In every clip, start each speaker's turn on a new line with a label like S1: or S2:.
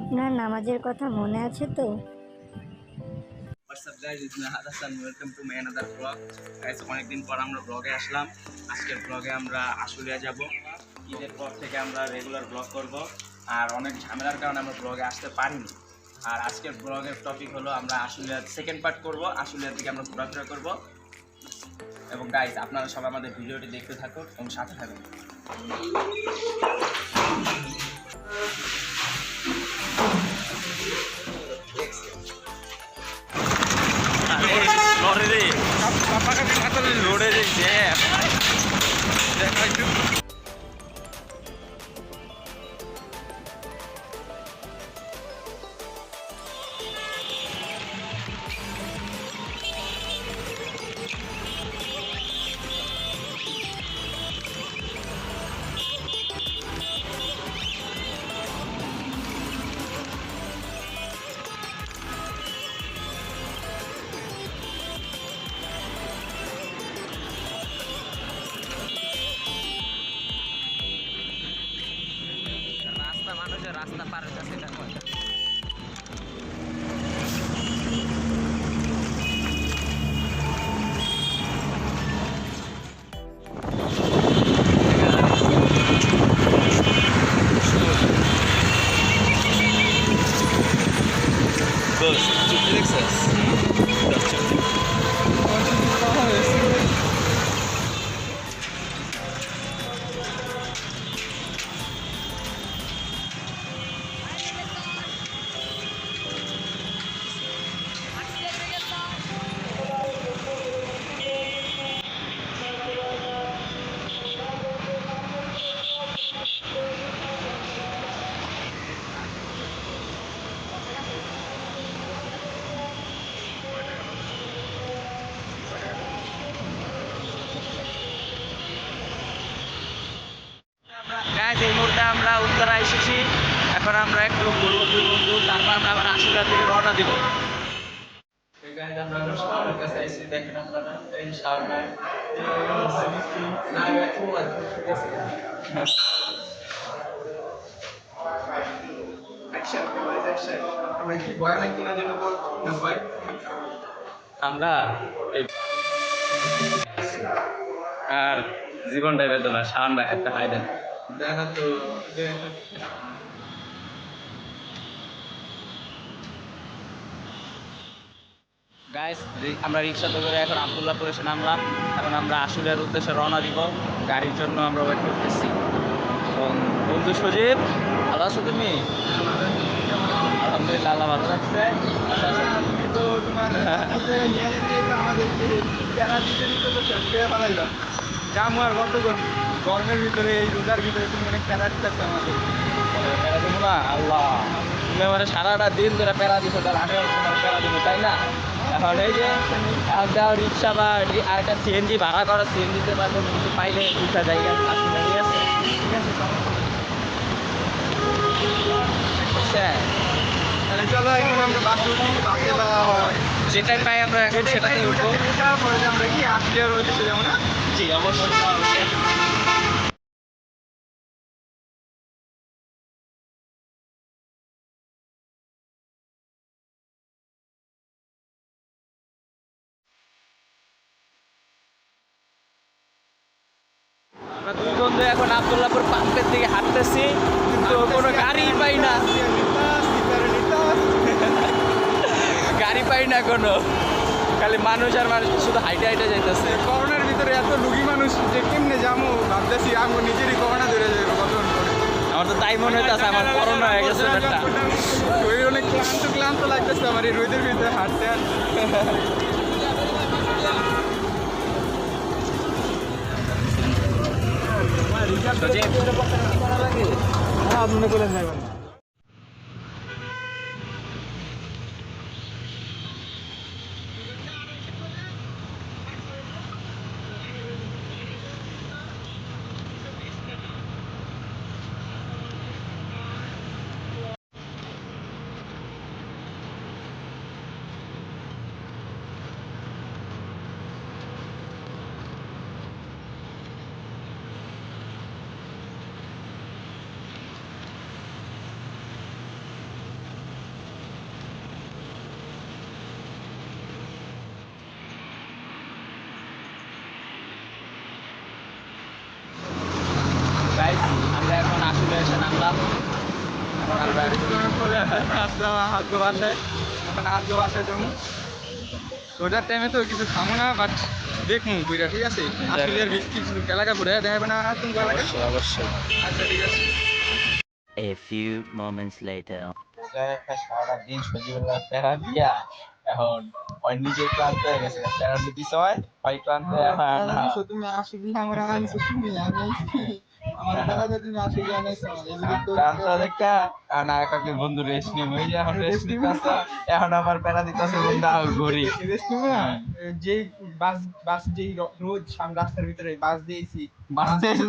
S1: আপনার নামাজের কথা মনে আছে তো?
S2: হোয়াটসঅ্যাপ ওয়েলকাম টু ব্লগ অনেকদিন পর আমরা ব্লগে আসলাম। আজকের ব্লগে আমরা আশুলিয়া পর থেকে আমরা রেগুলার ব্লগ করব। আর অনেক ঝামেলার কারণে আমরা ব্লগে আসতে আর আজকের ব্লগের টপিক হলো আমরা সেকেন্ড পার্ট করব। আশুলিয়ার দিকে আমরা এবং গাইজ আপনারা সবাই আমাদের ভিডিওটি দেখতে থাকুন এবং সাথে থাকুন। এখন আমরা একটু ঘুরবো ঘুরবো তারপর আমরা আবার আশুলিয়া থেকে রওনা দিব। আমরা আর জীবনটাই বেদনা ভাই একটা হাই দেন
S3: দেখা তো।
S2: গাইস আমরা রিক্সাতে করে এখন আবদুল্লাপুর এসে নামলাম। এখন আমরা আশুলিয়ার উদ্দেশ্যে রওনা দিব। গাড়ির জন্য আমরা ওয়েট করতেছি। এবং বন্ধু সজীব ভালো আছো তুমি? আলহামদুলিল্লাহ আল্লাহ ভালো
S3: জামু আর কতক্ষণ গরমের ভিতরে এই রোজার ভিতরে তুমি অনেক প্যারা দিতে আমাদের
S2: প্যারা দিব না আল্লাহ তুমি সারাটা দিন ধরে প্যারা দিছো তার আগে প্যারা দিব তাই না? এখন এই যে একটা রিক্সা বা আর একটা সিএনজি ভাড়া করা সিএনজিতে পারব কিন্তু পাইলে দুটা জায়গা ঠিক আছে।
S3: ঠিক আছে।
S2: আচ্ছা।
S3: তাহলে চলো এখন আমরা বাসে উঠি বাসে বা
S2: যেটাই পাই আমরা এখন সেটাতে উঠবো।
S3: যে আমরা কি আটলিয়ার উদ্দেশ্যে যাব না
S2: জি অবশ্যই। পাই না কোনো। খালি মানুষ আর মানুষ শুধু হাইটে হাইটে যাইতেছে।
S3: করোনার ভিতরে এত লুগি মানুষ যে কেমনে যাব ভাবতেছি আমি নিজেরই করোনা ধরে যাব
S2: আমার তো তাই মনে হইতেছে আমার করোনা হয়ে গেছে ব্যাপারটা।
S3: শরীর অনেক ক্লান্ত ক্লান্ত লাগতেছে আমার এই রোদের ভিতরে হাঁটতে। হাঁটতে করে যাবেন হাত গো বাসে এখন হাত গো বাসে যাব টাইমে তো কিছু খামো না বাট দেখুন বুঝা ঠিক আছে
S2: অবশ্যই
S3: আচ্ছা ঠিক আছে
S4: A few moments later.
S2: সারাটা দিন সজিবেলা প্যারা এখন ওই নিজের ক্লান্ত হয়ে গেছে প্যারা দিতে হয় ক্লান্ত
S3: তুমি আসলে আমার আমি
S2: বন্ধু রেস্ট নিয়ে এখন রেস্ট এখন আবার প্যারা দিতেছে বন্ধু আহ,
S3: যে বাস বাস যেই রোজ রাস্তার ভিতরে বাস দিয়েছি।
S2: বাসে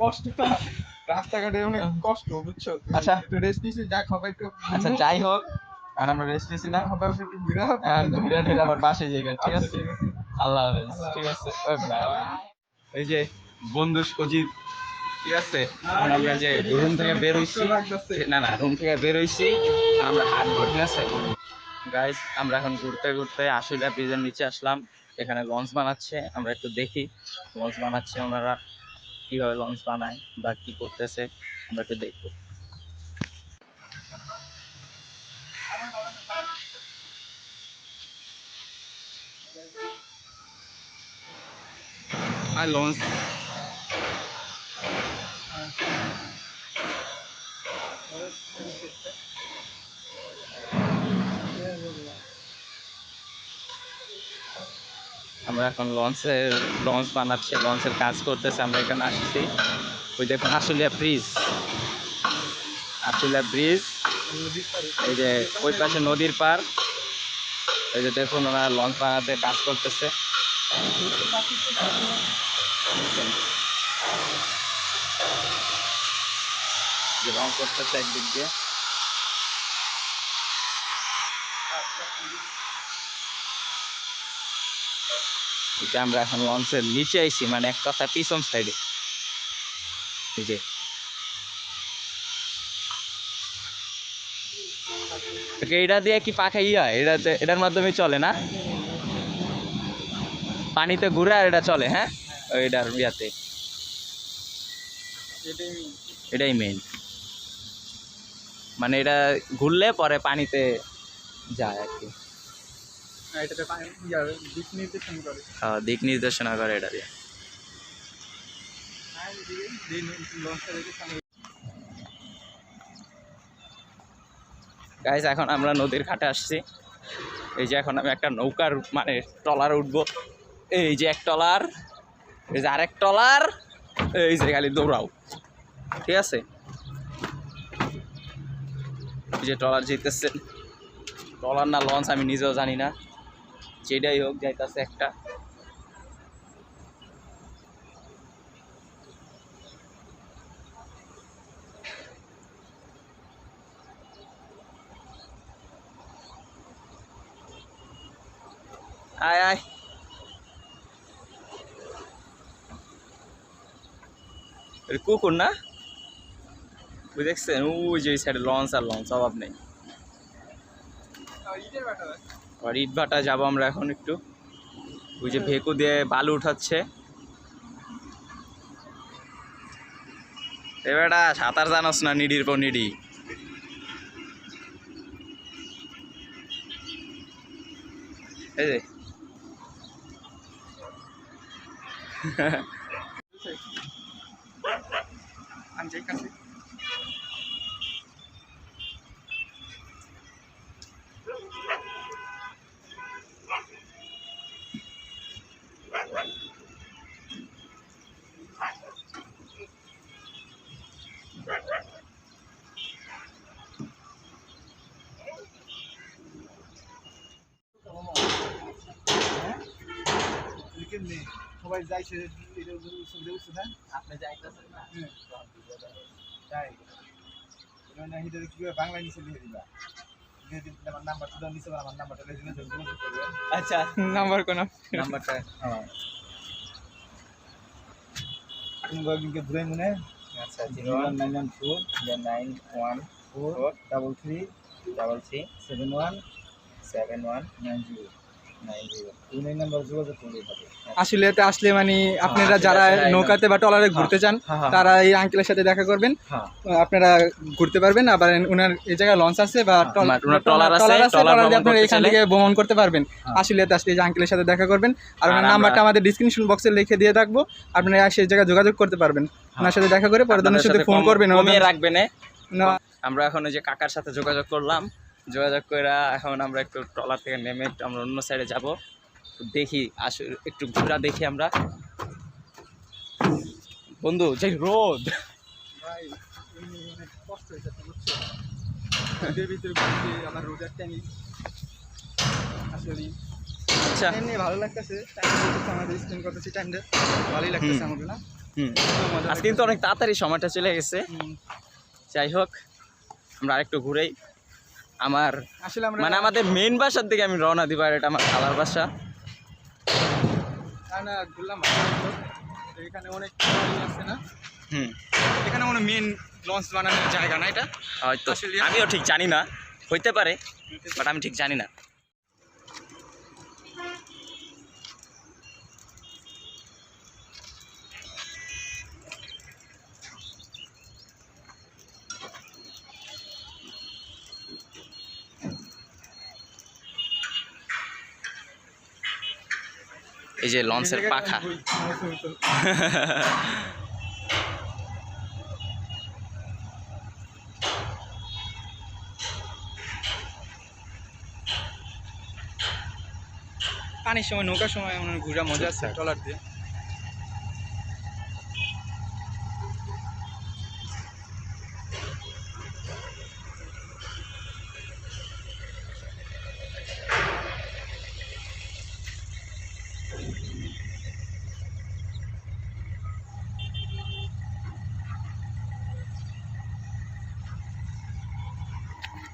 S3: কষ্টটা রাস্তাঘাটে অনেক কষ্ট বুঝছ?
S2: আচ্ছা।
S3: একটু রেস্ট নিয়েছি যা খাবার একটু
S2: আচ্ছা যাই হোক আর আমরা রেস্ট নিয়েছি না।
S3: খাবার একটু ঘুরে
S2: আবার বাসে যাই ঠিক আছে? আল্লাহ হাফেজ ঠিক আছে। এই যে বন্ধু সজিব, ঠিক আছে? আমরা যে রুম থেকে বের হইছি, না না রুম থেকে বের হইছি, আমরা হাঁটবো ঠিক আছে? গাইজ আমরা এখন ঘুরতে ঘুরতে আশুলিয়া ব্রিজের নিচে আসলাম। এখানে লঞ্চ বানাচ্ছে, আমরা একটু দেখি লঞ্চ বানাচ্ছে ওনারা, কীভাবে লঞ্চ বানায় বা কি করতেছে, আমরা একটু দেখব। আর লঞ্চ আমরা এখন লঞ্চের লঞ্চ বানাচ্ছে, লঞ্চের কাজ করতেছে, আমরা এখানে আসছি। ওই দেখুন, আশুলিয়া ব্রিজ। আশুলিয়া ব্রিজ, এই যে ওই পাশে নদীর পার এই যে দেখুন, ওনারা লঞ্চ বানাতে কাজ করতেছে। রং এটা আমরা এখন লঞ্চের নিচে আইছি মানে এক কথা পিছন সাইডে ওকে, এটা দিয়ে কি পাখা ইয়া? এটাতে এটার মাধ্যমে চলে না? পানিতে ঘুরে আর এটা চলে হ্যাঁ? এটার ইয়াতে। এটাই মেইন মানে এটা ঘুরলে পরে পানিতে যায় আর কি।
S3: পানি যাবে দিক নির্দেশন করে।
S2: আহ, দিক নির্দেশনা করে এটা দিয়ে। গাইজ এখন আমরা নদীর ঘাটে আসছি। এই যে এখন আমি একটা নৌকার মানে ট্রলার উঠবো। এই যে এক ট্রলার। এই যে আরেক টলার এই যে খালি দৌড়াও। ঠিক আছে? যে টলার জিতেছে। টলার না লঞ্চ আমি নিজেও জানি না। যেটাই হোক, যাইতেছে একটা আয় আয় এটা কুকুর না? দেখছেন ওই যে ওই সাইডে লঞ্চ আর লঞ্চ অভাব নেই। আর ইট ভাটা যাব আমরা এখন একটু। ওই যে ভেকু দিয়ে বালু উঠাচ্ছে। এবারটা সাঁতার জানোস না নিডির পর নিডি? এই যে।
S3: ঠিক আছে সবাই যাইছে এটা সুবিধা উঠছে না
S2: আপনি যাইতেছেন না?
S3: তাই। এবার না হিটারে কি বাংলা নিচে লিখে দিবা?
S2: আচ্ছা।
S3: নাম্বার কোন
S2: নাম্বারটা
S3: হ্যাঁ। তুমি কয়েকদিনকে ঘুরে মনে
S2: আচ্ছা
S3: zero one nine one four
S2: nine one
S3: four. Double three
S2: double three
S3: seven one
S2: seven one
S3: nine zero. আশুলিয়াতে আসলে মানে আপনারা যারা নৌকাতে বা ট্রলারে ঘুরতে চান তারা এই আঙ্কেলের সাথে দেখা করবেন। আপনারা ঘুরতে পারবেন আবার উনার এই জায়গায় লঞ্চ আছে বা ট্রল-
S2: মা- উনার ট্রলার আছে,
S3: আপনারা এখান থেকে ভ্রমণ করতে পারবেন। আশুলিয়াতে আসলে এই আঙ্কেলের সাথে দেখা করবেন আর ওনার নাম্বারটা আমাদের ডিসক্রিপশন বক্সে লিখে দিয়ে রাখব আপনারা সেই জায়গায় যোগাযোগ করতে পারবেন। ওনার সাথে দেখা করে পরে ওনার সাথে ফোন করবেন
S2: রাখবেন আমরা এখন ওই যে কাকার সাথে যোগাযোগ করলাম। যোগাযোগ করে এখন আমরা একটু ট্রলার থেকে নেমে একটু আমরা অন্য সাইডে যাব। দেখি আস একটু ঘোরা দেখি আমরা। বন্ধু যে রোদ! আচ্ছা।
S3: ভালো লাগতেছে আমাদের স্পেন্ড করতেছি টাইমটা ভালোই লাগতেছে। আমাদের না?
S2: আজকে কিন্তু অনেক তাড়াতাড়ি সময়টা চলে গেছে। যাই হোক আমরা আরেকটু ঘুরেই আমার মানে আমাদের মেন বাসার দিকে আমি রওনা দিব আর এটা আমার খালার বাসা।
S3: এখানে অনেক আছে না?
S2: হুম।
S3: এখানে মেন লঞ্চ বানানোর জায়গা না এটা?
S2: হয়তো। আমিও ঠিক জানি না। হইতে পারে বাট আমি ঠিক জানি না। এই যে লঞ্চের পাখা।
S3: পানির সময় নৌকার সময় ঘুরা মজা আছে ট্রলার দিয়ে।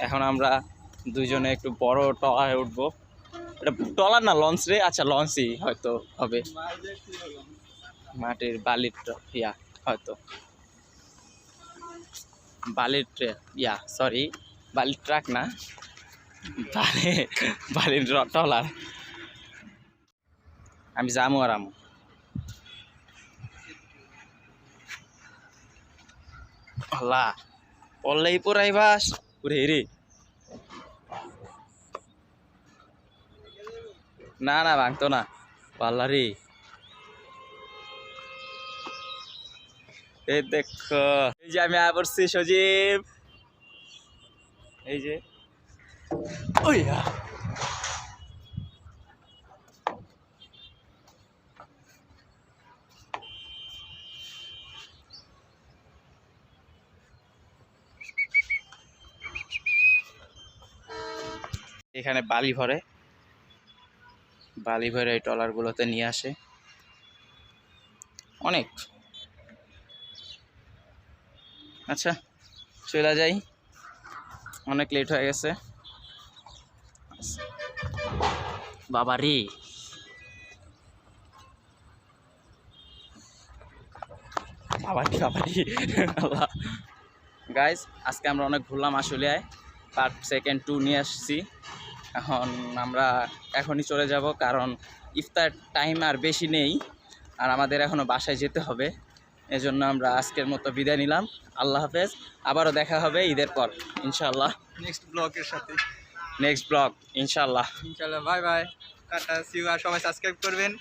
S2: এখন আমরা দুইজনে একটু বড় টলারে উঠবো। এটা টলার না, লঞ্চ রে? আচ্ছা লঞ্চই হয়তো হবে। মাটির বালির ইয়া, হয়তো। বালির ট্রে- ইয়া, সরি, বালির ট্রাক না। বালি, বালির টলার। আমি যামু আর আমু। আল্লাহ পড়লেই পড়াইবাস পুরে রে না না, ভাঙতো না। পাল্লা রে। এই দেখো, এই যে আমি আয় সজীব। এই যে। ওই এখানে বালি ভরে। বালি ভরে এই ট্রলারগুলোতে নিয়ে আসে। অনেক। আচ্ছা চলে যাই। অনেক লেট হয়ে গেছে। বাবা রে। গাইজ আজকে আমরা অনেক ঘুরলাম আসলে। পার্ট সেকেন্ড টু নিয়ে আসছি। এখন আমরা এখনই চলে যাব কারণ ইফতার টাইম আর বেশি নেই আর আমাদের এখনও বাসায় যেতে হবে। এজন্য আমরা আজকের মতো বিদায় নিলাম। আল্লাহ হাফেজ আবারও দেখা হবে ঈদের পর ইনশাল্লাহ
S3: নেক্সট ব্লগের সাথে।
S2: নেক্সট ব্লগ ইনশাল্লাহ
S3: ইনশাল্লাহ bye bye tata see you আর সবাই সাবস্ক্রাইব করবেন।